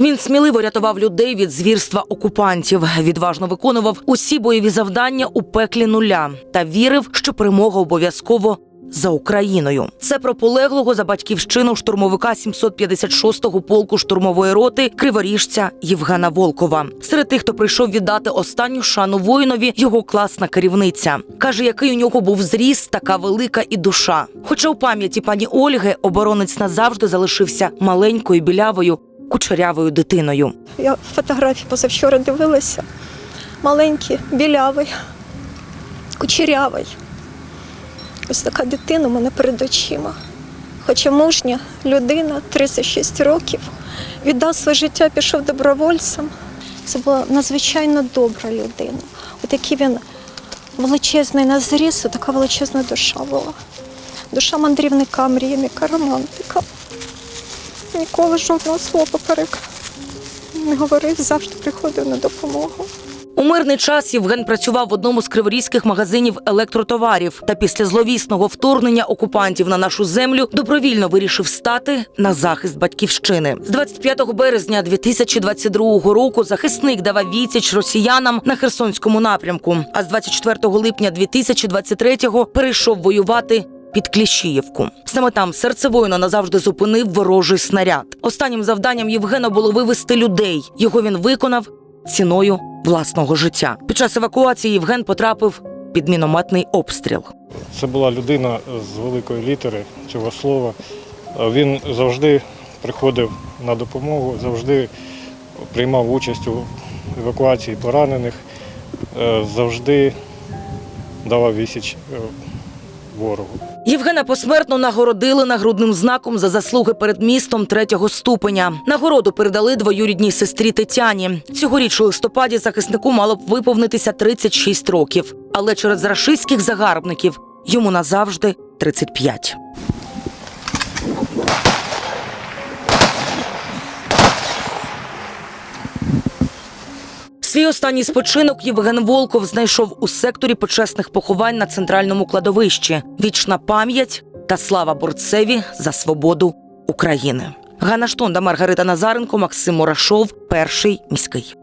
Він сміливо рятував людей від звірства окупантів, відважно виконував усі бойові завдання у пеклі нуля та вірив, що перемога обов'язково. За Україною це про полеглого за батьківщину штурмовика 756-го полку штурмової роти криворіжця Євгена Волкова. Серед тих, хто прийшов віддати останню шану воїнові, його класна керівниця каже, який у нього був зріст, така велика і душа. Хоча у пам'яті пані Ольги оборонець назавжди залишився маленькою білявою кучерявою дитиною. Я фотографії позавчора дивилася. Маленький, білявий, кучерявий. Ось така дитина у мене перед очима. Хоча мужня людина, 36 років, віддав своє життя, пішов добровольцем. Це була надзвичайно добра людина. От який він величезний на зріс, така величезна душа була. Душа мандрівника, мрійника, романтика. Ніколи жодного слова поперек не говорив, завжди приходив на допомогу. Мирний час Євген працював в одному з криворізьких магазинів електротоварів. Та після зловісного вторгнення окупантів на нашу землю добровільно вирішив стати на захист батьківщини. З 25 березня 2022 року захисник давав відсіч росіянам на Херсонському напрямку. А з 24 липня 2023-го перейшов воювати. Під Кліщіївку саме там серце воїна назавжди зупинив ворожий снаряд. Останнім завданням Євгена було вивести людей. Його він виконав ціною власного життя. Під час евакуації Євген потрапив під мінометний обстріл. Це була людина з великої літери цього слова. Він завжди приходив на допомогу, завжди приймав участь у евакуації поранених, е, завжди давав відсіч е, ворогу. Євгена посмертно нагородили нагрудним знаком за заслуги перед містом третього ступеня. Нагороду передали двоюрідній сестрі Тетяні. Цьогоріч у листопаді захиснику мало б виповнитися 36 років, але через рашистських загарбників йому назавжди 35. Свій останній спочинок Євген Волков знайшов у секторі почесних поховань на центральному кладовищі. Вічна пам'ять та слава борцеві за свободу України. Ганна Штонда, Маргарита Назаренко, Максим Мурашов, перший міський.